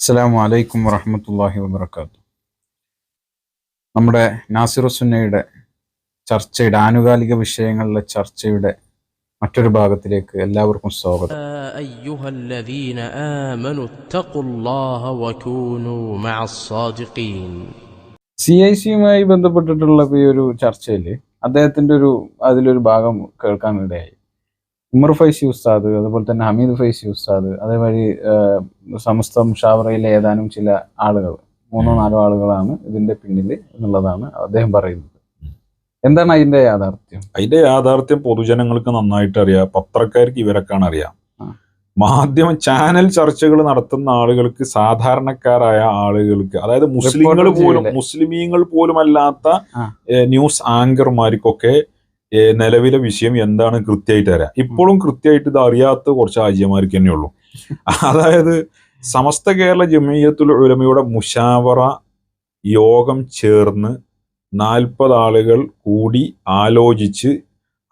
അസ്സാം വലൈക്കും വറഹമത്തല്ലാഹി വബർക്കാത്തു നമ്മുടെ നാസിറുസുന്നയുടെ ചർച്ചയുടെ ആനുകാലിക വിഷയങ്ങളിലെ ചർച്ചയുടെ മറ്റൊരു ഭാഗത്തിലേക്ക് എല്ലാവർക്കും സ്വാഗതം. സി ഐ സിയുമായി ബന്ധപ്പെട്ടിട്ടുള്ള ഈ ഒരു ചർച്ചയിൽ അദ്ദേഹത്തിന്റെ ഒരു അതിലൊരു ഭാഗം കേൾക്കാനിടയായി. ഉമർ ഫൈസി ഉസ്താദ് അതുപോലെ തന്നെ ഹമീദ് ഫൈസി ഉസ്താദ് അതേമാതിരി സമസ്തം മുഷാവറയിലെ ഏതാനും ചില ആളുകൾ മൂന്നോ നാലോ ആളുകളാണ് ഇതിന്റെ പിന്നിൽ എന്നുള്ളതാണ് അദ്ദേഹം പറയുന്നത്. എന്താണ് അതിന്റെ യാഥാർത്ഥ്യം? അതിന്റെ യാഥാർത്ഥ്യം പൊതുജനങ്ങൾക്ക് നന്നായിട്ട് അറിയാം പത്രക്കാർക്ക് ഇവരൊക്കെയാണ് അറിയാം. മാധ്യമ ചാനൽ ചർച്ചകൾ നടത്തുന്ന ആളുകൾക്ക് സാധാരണക്കാരായ ആളുകൾക്ക് അതായത് മുസ്ലിങ്ങൾ പോലും മുസ്ലിമീങ്ങൾ പോലും അല്ലാത്ത ന്യൂസ് ആങ്കർമാർക്കൊക്കെ നിലവിലെ വിഷയം എന്താണ് കൃത്യമായിട്ട് അറിയാം. ഇപ്പോഴും കൃത്യമായിട്ട് ഇത് അറിയാത്ത കുറച്ച് ആജ്യമാർക്ക് തന്നെയുള്ളൂ അതായത് സമസ്ത കേരള ജമീയത്തുൽ ഉലമയുടെ മുഷാവറ യോഗം ചേർന്ന് നാൽപ്പത് ആളുകൾ കൂടി ആലോചിച്ച്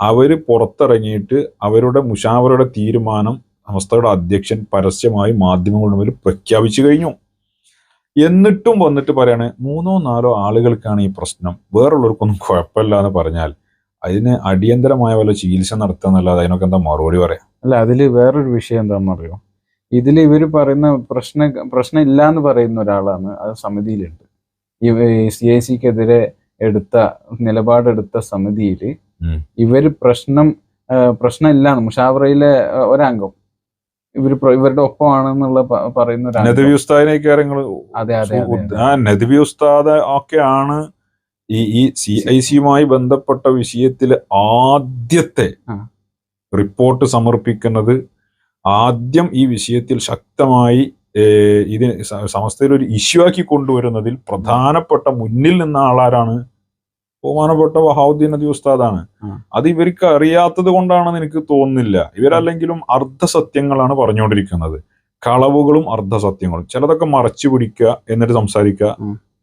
അവർ പുറത്തിറങ്ങിയിട്ട് അവരുടെ മുഷാവറയുടെ തീരുമാനം സമസ്തയുടെ അധ്യക്ഷൻ പരസ്യമായി മാധ്യമങ്ങളുടെ മുമ്പിൽ പ്രഖ്യാപിച്ചു കഴിഞ്ഞു. എന്നിട്ടും വന്നിട്ട് പറയാണ് മൂന്നോ നാലോ ആളുകൾക്കാണ് ഈ പ്രശ്നം. വേറുള്ളവർക്കൊന്നും കുഴപ്പമില്ല എന്ന് പറഞ്ഞാൽ അതിന് അടിയന്തരമായ വല്ല ചികിത്സ നടത്തുക എന്നല്ലാതെ അതിനൊക്കെ എന്താ മറുപടി പറയാം? അല്ല അതിൽ വേറൊരു വിഷയം എന്താണെന്ന് അറിയോ ഇതിൽ ഇവർ പറയുന്ന പ്രശ്ന പ്രശ്നം ഇല്ല എന്ന് പറയുന്ന ഒരാളാണ് അത് സമിതിയിലുണ്ട്. ഈ സി ഐ സിക്കെതിരെ എടുത്ത നിലപാടെടുത്ത സമിതിയിൽ ഇവർ പ്രശ്നം ആ, പ്രശ്നം ഇല്ലാന്ന് മുഷാവറയിലെ ഒരംഗം. ഇവർ ഇവരുടെ ഒപ്പമാണെന്നുള്ള പറയുന്ന അംഗം. അതെ അതെ അതെ, നദവി ഉസ്താദ് ഒക്കെയാണ് ഈ ഈ സി ഐ സിയുമായി ബന്ധപ്പെട്ട വിഷയത്തിൽ ആദ്യത്തെ റിപ്പോർട്ട് സമർപ്പിക്കുന്നത് ആദ്യം ഈ വിഷയത്തിൽ ശക്തമായി ഇതിന് സമസ്തയിൽ ഒരു ഇഷ്യൂ ആക്കി കൊണ്ടുവരുന്നതിൽ പ്രധാനപ്പെട്ട മുന്നിൽ നിന്ന ആളാരാണ് ബഹുമാനപ്പെട്ട വഹാവുദ്ദീൻ അദി ഉസ്താദാണ്. അത് ഇവർക്ക് അറിയാത്തത് കൊണ്ടാണെന്ന് എനിക്ക് തോന്നുന്നില്ല. ഇവരല്ലെങ്കിലും അർദ്ധസത്യങ്ങളാണ് പറഞ്ഞുകൊണ്ടിരിക്കുന്നത്. കളവുകളും അർദ്ധസത്യങ്ങളും. ചിലതൊക്കെ മറച്ചു പിടിക്കുക എന്നിട്ട് സംസാരിക്കുക.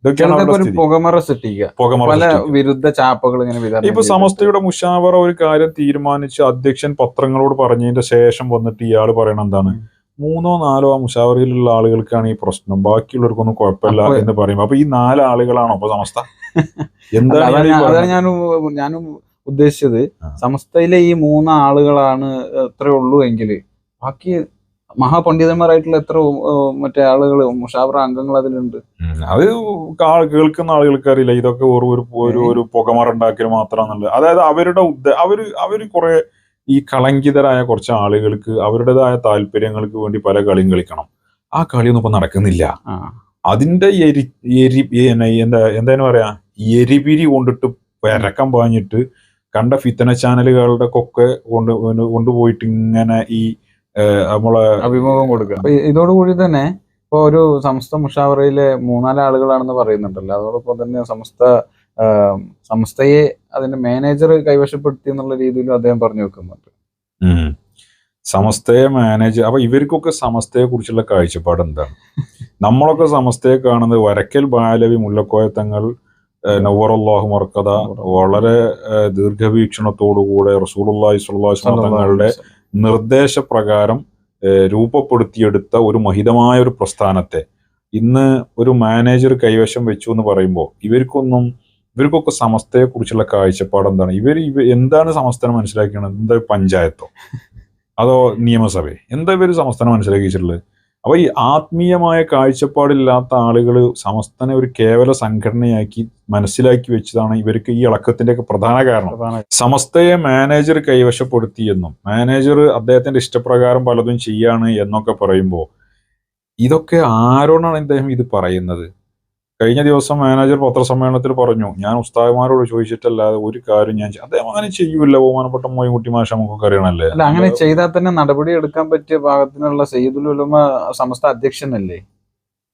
ഒരു പുകമറ സൃഷ്ടിക്കുക. പല വിരുദ്ധ ചാപ്പകൾ ഇങ്ങനെ ഇപ്പൊ സമസ്തയുടെ മുഷാവറ ഒരു കാര്യം തീരുമാനിച്ച് അധ്യക്ഷൻ പത്രങ്ങളോട് പറഞ്ഞതിന്റെ ശേഷം വന്നിട്ട് ഇയാൾ പറയണ എന്താണ്? മൂന്നോ നാലോ ആ മുഷാവറയിലുള്ള ആളുകൾക്കാണ് ഈ പ്രശ്നം. ബാക്കിയുള്ളവർക്കൊന്നും കുഴപ്പമില്ല എന്ന് പറയുമ്പോ. അപ്പൊ ഈ നാല് ആളുകളാണോ അപ്പൊ സമസ്ത? എന്താണ് ഞാൻ- ഞാനും ഞാനും ഉദ്ദേശിച്ചത്. സമസ്തയിലെ ഈ മൂന്ന് ആളുകളാണ് എത്ര ഉള്ളൂ എങ്കിൽ ബാക്കി മഹാപണ്ഡിതന്മാരായിട്ടുള്ള എത്ര മറ്റേ ആളുകൾ മുഷാവറ അംഗങ്ങൾ അതിലുണ്ട്. അത് കേൾക്കുന്ന ആളുകൾക്ക് അറിയില്ല ഇതൊക്കെ ഒരു ഒരു ഒരു ഒരു പുകമറ ഉണ്ടാക്കൽ മാത്രമാണെന്നുള്ളത് അതായത് അവരുടെ ഉദ്ദ അവർ അവർ കുറെ ഈ കളങ്കിതരായ കുറച്ച് ആളുകൾക്ക് അവരുടേതായ താല്പര്യങ്ങൾക്ക് വേണ്ടി പല കളിയും കളിക്കണം. ആ കളിയൊന്നും ഇപ്പൊ നടക്കുന്നില്ല. അതിന്റെ എരി എരി എന്താ എന്താ പറയാ? എരിപിരി കൊണ്ടിട്ട് പെരക്കം പാഞ്ഞിട്ട് കണ്ട ഫിത്തന ചാനലുകളുടെ ഒക്കെ കൊണ്ട് കൊണ്ടുപോയിട്ട് ഇങ്ങനെ ഈ നമ്മളെ അഭിമുഖം കൊടുക്കുക. ഇതോടുകൂടി തന്നെ ഇപ്പൊ ഒരു സമസ്ത മുഷാവറയിലെ മൂന്നാൽ ആളുകളാണെന്ന് പറയുന്നുണ്ടല്ലോ. അതോടൊപ്പം തന്നെ സമസ്ത സംസ്ഥയെ അതിന്റെ മാനേജർ കൈവശപ്പെടുത്തി എന്നുള്ള രീതിയിലും അദ്ദേഹം പറഞ്ഞു വെക്കുന്നുണ്ട്. സമസ്തയെ മാനേജ് അപ്പൊ ഇവർക്കൊക്കെ സമസ്തയെ കുറിച്ചുള്ള കാഴ്ചപ്പാട് എന്താണ്? നമ്മളൊക്കെ സമസ്തയെ കാണുന്നത് വരക്കൽ ബാലവി മുല്ലക്കോയത്തങ്ങൾ നവറുല്ലാഹു മർക്കഥ വളരെ ദീർഘവീക്ഷണത്തോടു കൂടെ റസൂലുള്ളാഹി സ്വല്ലല്ലാഹു അലൈഹി തങ്ങളുടെ നിർദ്ദേശപ്രകാരം രൂപപ്പെടുത്തിയെടുത്ത ഒരു മഹിതമായ ഒരു പ്രസ്ഥാനത്തെ. ഇന്ന് ഒരു മാനേജർ കൈവശം വെച്ചു എന്ന് പറയുമ്പോൾ ഇവർക്കൊന്നും ഇവർക്കൊക്കെ സമസ്തയെക്കുറിച്ചുള്ള കാഴ്ചപ്പാട് എന്താണ് ഇവർ ഇവ എന്താണ് സംസ്ഥാനം മനസ്സിലാക്കിയത്? എന്താ പഞ്ചായത്തോ? അതോ നിയമസഭയോ? എന്താ ഇവർ സമസ്തനെ മനസ്സിലാക്കിയിട്ടുള്ളത്? അപ്പൊ ഈ ആത്മീയമായ കാഴ്ചപ്പാടില്ലാത്ത ആളുകൾ സമസ്തനെ ഒരു കേവല സംഘടനയാക്കി മനസ്സിലാക്കി വെച്ചതാണ് ഇവർക്ക് ഈ ഇളക്കത്തിന്റെ ഒക്കെ പ്രധാന കാരണം സമസ്തയെ മാനേജർ കൈവശപ്പെടുത്തിയെന്നും മാനേജർ അദ്ദേഹത്തിന്റെ ഇഷ്ടപ്രകാരം പലതും ചെയ്യാണ് എന്നൊക്കെ പറയുമ്പോൾ ഇതൊക്കെ ആരോടാണ് ഇദ്ദേഹം ഇത് പറയുന്നത്? കഴിഞ്ഞ ദിവസം മാനേജർ പത്രസമ്മേളനത്തിൽ പറഞ്ഞു ഞാൻ ഉസ്താദ്മാരോട് ചോദിച്ചിട്ടല്ലാതെ ഒരു കാര്യം ഞാൻ ചെയ്യ-" അദ്ദേഹം അങ്ങനെ ചെയ്യൂല ബഹുമാനപ്പെട്ട മോയിൻകുട്ടി മാഷ നമുക്ക് അറിയണല്ലേ അല്ല അങ്ങനെ ചെയ്താൽ തന്നെ നടപടി എടുക്കാൻ പറ്റിയ ഭാഗത്തിനുള്ള സയ്യിദുൽ ഉലമ സമസ്ത അധ്യക്ഷനല്ലേ?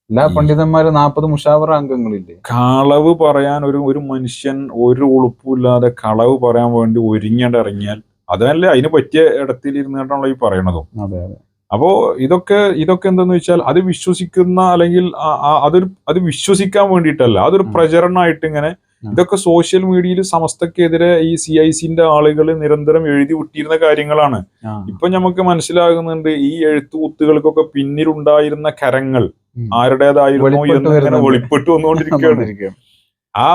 എല്ലാ പണ്ഡിതന്മാരും നാൽപ്പത് മുഷാവറ അംഗങ്ങളില്ലേ? കളവ് പറയാൻ ഒരു ഒരു മനുഷ്യൻ ഒരു ഉളുപ്പില്ലാതെ കളവ് പറയാൻ വേണ്ടി ഒരുങ്ങേണ്ടിറങ്ങിയാൽ അതല്ലേ അതിന് പറ്റിയ ഇടത്തിൽ ഇരുന്നിട്ടാണല്ലോ ഈ പറയണതും. അതെ അതെ. അപ്പോ ഇതൊക്കെ ഇതൊക്കെ എന്തെന്ന് വെച്ചാൽ അത് വിശ്വസിക്കുന്ന അല്ലെങ്കിൽ അതൊരു അത് വിശ്വസിക്കാൻ വേണ്ടിയിട്ടല്ല അതൊരു. പ്രചരണമായിട്ട് ഇങ്ങനെ ഇതൊക്കെ സോഷ്യൽ മീഡിയയിൽ സമസ്തക്കെതിരെ ഈ സി ഐ സിന്റെ ആളുകൾ നിരന്തരം എഴുതി വിട്ടിരുന്ന കാര്യങ്ങളാണ്. ഇപ്പൊ നമുക്ക് മനസ്സിലാകുന്നുണ്ട് ഈ എഴുത്തുകുത്തുകൾക്കൊക്കെ പിന്നിലുണ്ടായിരുന്ന കരങ്ങൾ. ആരുടേതായിരുന്നു എന്ന്. വെളിപ്പെട്ടു വന്നുകൊണ്ടിരിക്കുകയാണ്. ആ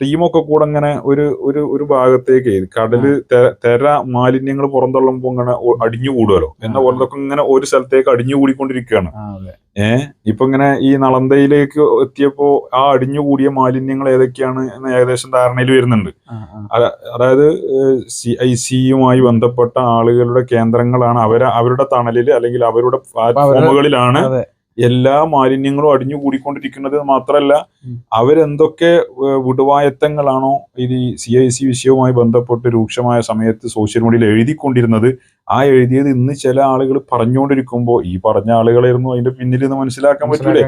ടീമൊക്കെ കൂടെ അങ്ങനെ ഒരു ഒരു ഒരു ഭാഗത്തേക്ക് കടൽ തെര മാലിന്യങ്ങൾ പുറന്തള്ളുമ്പോ ഇങ്ങനെ അടിഞ്ഞു അടിഞ്ഞുകൂടുമല്ലോ എന്ന പോലത്തൊക്കെ പോലതൊക്കെ ഇങ്ങനെ ഒരു സ്ഥലത്തേക്ക് അടിഞ്ഞു കൂടിക്കൊണ്ടിരിക്കുകയാണ്. ഏഹ് ഇപ്പൊ ഇങ്ങനെ ഈ നളന്തയിലേക്ക് എത്തിയപ്പോ ആ അടിഞ്ഞു കൂടിയ മാലിന്യങ്ങൾ ഏതൊക്കെയാണ് എന്ന് ഏകദേശം ധാരണയിൽ വരുന്നുണ്ട്. അതായത് സി ഐ സിയുമായി ബന്ധപ്പെട്ട ആളുകളുടെ കേന്ദ്രങ്ങളാണ് അവരെ അവരുടെ തണലിൽ അല്ലെങ്കിൽ അവരുടെ പ്ലാറ്റ്ഫോമുകളിലാണ്. എല്ലാ മാലിന്യങ്ങളും അടിഞ്ഞു കൂടിക്കൊണ്ടിരിക്കുന്നത് മാത്രമല്ല. അവരെന്തൊക്കെ വിടുവായത്തങ്ങളാണോ ഇത് സി ഐ സി വിഷയവുമായി ബന്ധപ്പെട്ട് രൂക്ഷമായ സമയത്ത് സോഷ്യൽ മീഡിയയിൽ എഴുതിക്കൊണ്ടിരുന്നത് ആ എഴുതിയത് ഇന്ന് ചില ആളുകൾ പറഞ്ഞുകൊണ്ടിരിക്കുമ്പോൾ ഈ പറഞ്ഞ ആളുകളായിരുന്നു അതിന്റെ പിന്നിൽ നിന്ന് മനസ്സിലാക്കാൻ പറ്റൂലേ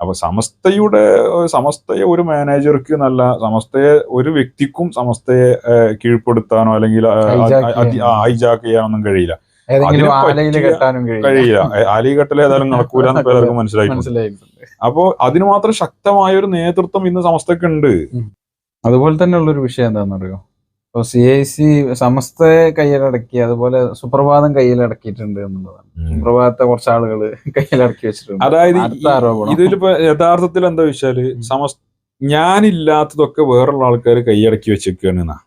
അപ്പൊ സമസ്തയുടെ സമസ്തയെ ഒരു മാനേജർക്ക് നല്ല സമസ്തയെ ഒരു വ്യക്തിക്കും സമസ്തയെ കീഴ്പ്പെടുത്താനോ അല്ലെങ്കിൽ. ഹൈജാക്ക് ചെയ്യാനൊന്നും കഴിയില്ല കഴിയില്ല. ആലിഘട്ടൽ ഏതായാലും നടക്കൂല പലർക്കും മനസ്സിലായിട്ടുണ്ട്. മനസ്സിലായിട്ടുണ്ട്. അപ്പോ അതിന് മാത്രം ശക്തമായ ഒരു നേതൃത്വം ഇന്ന് സമസ്തക്ക് ഉണ്ട്. അതുപോലെ തന്നെ ഉള്ളൊരു വിഷയം എന്താണെന്നറിയോ? ഇപ്പൊ സി ഐ സി സമസ്തയെ കയ്യിലടക്കി അതുപോലെ സുപ്രഭാതം കയ്യിലടക്കിയിട്ടുണ്ട് എന്നുള്ളതാണ്. സുപ്രഭാതത്തെ കുറച്ച് ആളുകൾ കയ്യിലടക്കി വെച്ചിട്ടുണ്ട്. അതായത് ഇതിലിപ്പോ യഥാർത്ഥത്തിൽ എന്താ വെച്ചാൽ. സമസ് ഞാനില്ലാത്തതൊക്കെ വേറുള്ള ആൾക്കാർ കൈയടക്കി വെച്ചേക്കാണ് എന്നാ.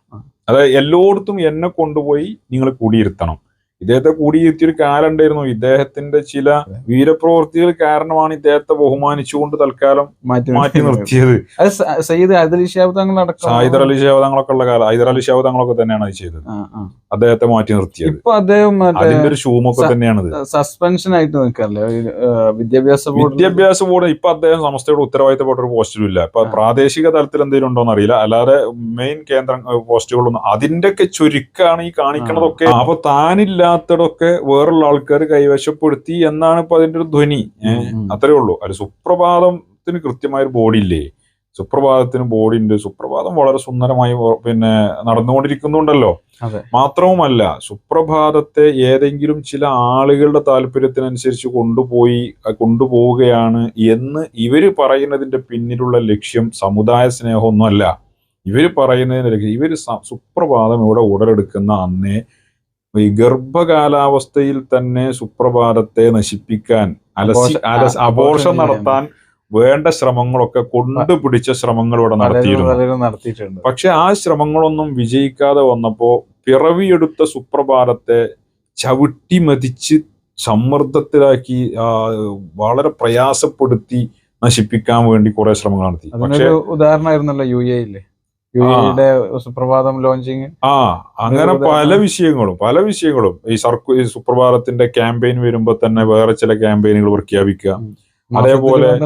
അതായത് എല്ലായിടത്തും എന്നെ കൊണ്ടുപോയി നിങ്ങൾ കൂടിയിരുത്തണം. ഇദ്ദേഹത്തെ കൂടി ഒരു കാലം ഉണ്ടായിരുന്നു ഇദ്ദേഹത്തിന്റെ ചില വീരപ്രവൃത്തികൾ കാരണമാണ് ഇദ്ദേഹത്തെ ബഹുമാനിച്ചുകൊണ്ട് തൽക്കാലം മാറ്റി നിർത്തിയത്. സയ്യിദ് അദലി ഷിഹാബ് തങ്ങളടക്കം ഹൈദർ അലി ശേവതങ്ങളൊക്കെ ഉള്ള കാലം ഹൈദർ അലി ശേവതങ്ങളൊക്കെ തന്നെയാണ് അത് ചെയ്തത്. അദ്ദേഹത്തെ മാറ്റി നിർത്തിയത്. ഇപ്പൊ അദ്ദേഹം അതിന്റെ ഒരു ഷൂമൊക്കെ തന്നെയാണ് സസ്പെൻഷൻ ആയിട്ട് നിൽക്കാറില്ലേ? വിദ്യാഭ്യാസ ബോർഡ് വിദ്യാഭ്യാസ ബോർഡ് ഇപ്പൊ അദ്ദേഹം സംസ്ഥയുടെ ഉത്തരവാദിത്തപ്പെട്ട ഒരു പോസ്റ്റിലും ഇല്ല ഇപ്പൊ പ്രാദേശിക തലത്തിൽ എന്തെങ്കിലും ഉണ്ടോന്ന് അറിയില്ല. അല്ലാതെ മെയിൻ കേന്ദ്ര പോസ്റ്റുകളൊന്നും അതിന്റെ ഒക്കെ ചുരുക്കാണ് ഈ കാണിക്കണതൊക്കെ. അപ്പൊ താനില്ലാത്തതൊക്കെ വേറുള്ള ആൾക്കാർ കൈവശപ്പെടുത്തി എന്നാണ് ഇപ്പൊ അതിന്റെ ഒരു ധ്വനി. അത്രേ ഉള്ളൂ. അല്ല സുപ്രഭാതത്തിന് കൃത്യമായ ഒരു ബോഡി ഇല്ലേ സുപ്രഭാതത്തിന് ബോഡി ഉണ്ട് സുപ്രഭാതം വളരെ സുന്ദരമായി പിന്നെ നടന്നുകൊണ്ടിരിക്കുന്നുണ്ടല്ലോ. മാത്രവുമല്ല സുപ്രഭാതത്തെ ഏതെങ്കിലും ചില ആളുകളുടെ താല്പര്യത്തിനനുസരിച്ച് കൊണ്ടുപോയി കൊണ്ടുപോവുകയാണ് എന്ന് ഇവർ പറയുന്നതിന്റെ പിന്നിലുള്ള ലക്ഷ്യം സമുദായ സ്നേഹമൊന്നുമല്ല. ഇവർ പറയുന്നതിന്റെ ലക്ഷ്യം ഇവർ സ- സുപ്രഭാതം ഇവിടെ ഉടലെടുക്കുന്ന അന്നേ ഈ ഗർഭകാലാവസ്ഥയിൽ തന്നെ സുപ്രഭാതത്തെ നശിപ്പിക്കാൻ അലസി അലസ് അബോർഷൻ നടത്താൻ വേണ്ട ശ്രമങ്ങളൊക്കെ കൊണ്ടുപിടിച്ച ശ്രമങ്ങൾ ഇവിടെ നടത്തിയിട്ടുണ്ട്. പക്ഷെ ആ ശ്രമങ്ങളൊന്നും വിജയിക്കാതെ വന്നപ്പോ പിറവിയെടുത്ത സുപ്രഭാതത്തെ ചവിട്ടി മതിച്ച് സമ്മർദ്ദത്തിലാക്കി വളരെ പ്രയാസപ്പെടുത്തി നശിപ്പിക്കാൻ വേണ്ടി കുറെ ശ്രമങ്ങൾ നടത്തി. ഉദാഹരണമായിരുന്നല്ലോ യു എ യു ആ. എയുടെ സുപ്രഭാതം ലോഞ്ചിങ്. ആ അങ്ങനെ പല വിഷയങ്ങളും പല വിഷയങ്ങളും. ഈ സർക്കു ഈ സുപ്രഭാതത്തിന്റെ ക്യാമ്പയിൻ വരുമ്പോ തന്നെ വേറെ ചില ക്യാമ്പയിനുകൾ പ്രഖ്യാപിക്കുക. അതേപോലെ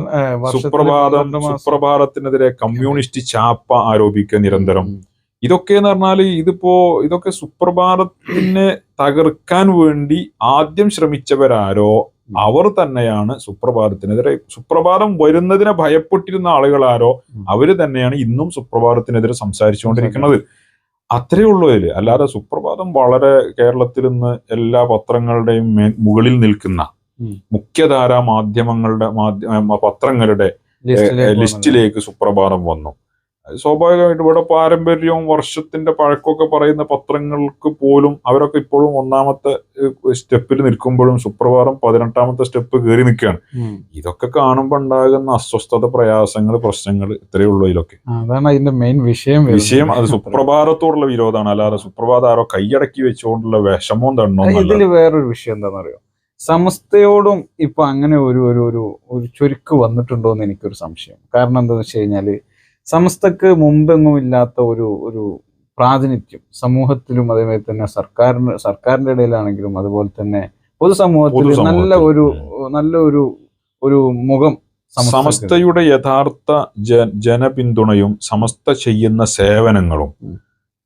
സുപ്രഭാതം സുപ്രഭാതത്തിനെതിരെ കമ്മ്യൂണിസ്റ്റ് ചാപ്പ ആരോപിക്കുക നിരന്തരം. ഇതൊക്കെ എന്ന് പറഞ്ഞാൽ ഇതിപ്പോ ഇതൊക്കെ സുപ്രഭാതത്തിനെ തകർക്കാൻ വേണ്ടി ആദ്യം ശ്രമിച്ചവരാരോ അവർ തന്നെയാണ് സുപ്രഭാതത്തിനെതിരെ സുപ്രഭാതം വരുന്നതിനെ ഭയപ്പെട്ടിരുന്ന ആളുകളാരോ. അവർ തന്നെയാണ് ഇന്നും സുപ്രഭാതത്തിനെതിരെ സംസാരിച്ചുകൊണ്ടിരിക്കുന്നത്. അത്രേ ഉള്ളൂ അതിൽ അല്ലാതെ സുപ്രഭാതം വളരെ കേരളത്തിൽ ഇന്ന് എല്ലാ പത്രങ്ങളുടെയും മുകളിൽ നിൽക്കുന്ന മുഖ്യധാരാ മാധ്യമങ്ങളുടെ മാധ്യമ പത്രങ്ങളുടെ ലിസ്റ്റിലേക്ക് സുപ്രഭാതം വന്നു. സ്വാഭാവികമായിട്ട് ഇവിടെ പാരമ്പര്യവും വർഷത്തിന്റെ പഴക്കമൊക്കെ പറയുന്ന പത്രങ്ങൾക്ക് പോലും അവരൊക്കെ ഇപ്പോഴും ഒന്നാമത്തെ സ്റ്റെപ്പിൽ നിൽക്കുമ്പോഴും സുപ്രഭാതം പതിനെട്ടാമത്തെ സ്റ്റെപ്പ് കയറി നിൽക്കുകയാണ്. ഇതൊക്കെ കാണുമ്പോൾ ഉണ്ടാകുന്ന അസ്വസ്ഥത പ്രയാസങ്ങൾ പ്രശ്നങ്ങൾ ഇത്രയേ ഉള്ളൂ ഇതിലൊക്കെ അതാണ് അതിന്റെ മെയിൻ വിഷയം വിഷയം അത് സുപ്രഭാതത്തോടുള്ള വിരോധമാണ്. അല്ലാതെ സുപ്രഭാതം ആരോ കൈയടക്കി വെച്ചുകൊണ്ടുള്ള വിഷമവും തണ്ണോ ഇതിൽ വേറൊരു വിഷയം എന്താണെന്നറിയോ? സമസ്തയോടും ഇപ്പൊ അങ്ങനെ ഒരു ഒരു ഒരു ഒരു ചുരുക്ക് വന്നിട്ടുണ്ടോ എന്ന് എനിക്കൊരു സംശയം. കാരണം എന്താണെന്ന് വെച്ച് കഴിഞ്ഞാൽ സമസ്തക്ക് മുമ്പെങ്ങും ഇല്ലാത്ത ഒരു ഒരു പ്രാതിനിധ്യം. സമൂഹത്തിലും അതേമാതിരി തന്നെ സർക്കാരിന് സർക്കാരിന്റെ ഇടയിലാണെങ്കിലും അതുപോലെ തന്നെ പൊതുസമൂഹത്തിൽ. നല്ല ഒരു നല്ല ഒരു ഒരു മുഖം സമസ്തയുടെ യഥാർത്ഥ ജനപിന്തുണയും സമസ്ത ചെയ്യുന്ന സേവനങ്ങളും.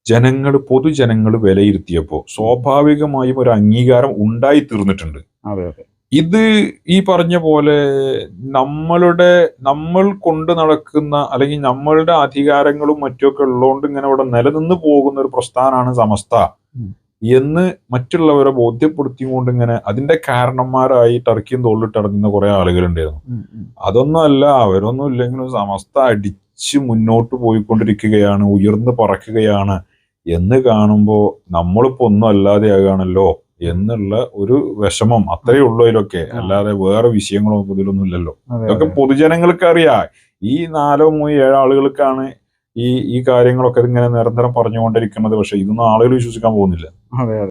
ജനങ്ങൾ പൊതുജനങ്ങൾ വിലയിരുത്തിയപ്പോൾ സ്വാഭാവികമായും ഒരു അംഗീകാരം ഉണ്ടായി തീർന്നിട്ടുണ്ട് അതെ അതെ. ഇത് ഈ പറഞ്ഞ പോലെ നമ്മളുടെ നമ്മൾ കൊണ്ട് നടക്കുന്ന അല്ലെങ്കിൽ നമ്മളുടെ അധികാരങ്ങളും മറ്റുമൊക്കെ ഉള്ളതുകൊണ്ട് ഇങ്ങനെ ഇവിടെ നിലനിന്ന് പോകുന്ന ഒരു പ്രസ്ഥാനമാണ് സമസ്ത എന്ന് മറ്റുള്ളവരെ ബോധ്യപ്പെടുത്തിക്കൊണ്ട് ഇങ്ങനെ അതിന്റെ കാരണന്മാരായി ടർക്കിയും തോളിലിട്ട് ഇറങ്ങുന്ന കുറെ ആളുകളുണ്ടായിരുന്നു. അതൊന്നും അല്ല അവരൊന്നും ഇല്ലെങ്കിലും സമസ്ത അടിച്ച് മുന്നോട്ട് പോയിക്കൊണ്ടിരിക്കുകയാണ് ഉയർന്നു പറക്കുകയാണ് എന്ന് കാണുമ്പോൾ നമ്മളിപ്പോ ഒന്നും അല്ലാതെയാകാണല്ലോ. എന്നുള്ള ഒരു വിഷമം അത്രയേ ഉള്ളൂ അതിലൊക്കെ. അല്ലാതെ വേറെ വിഷയങ്ങളോ ഇതിലൊന്നും ഇല്ലല്ലോ. ഇതൊക്കെ പൊതുജനങ്ങൾക്ക് അറിയാം. ഈ നാലോ മൂന്നോ ഏഴോ ആളുകൾക്കാണ് ഈ ഈ കാര്യങ്ങളൊക്കെ ഇങ്ങനെ നിരന്തരം പറഞ്ഞുകൊണ്ടിരിക്കുന്നത്. പക്ഷെ ഇതൊന്നും ആളുകൾ വിശ്വസിക്കാൻ പോകുന്നില്ല.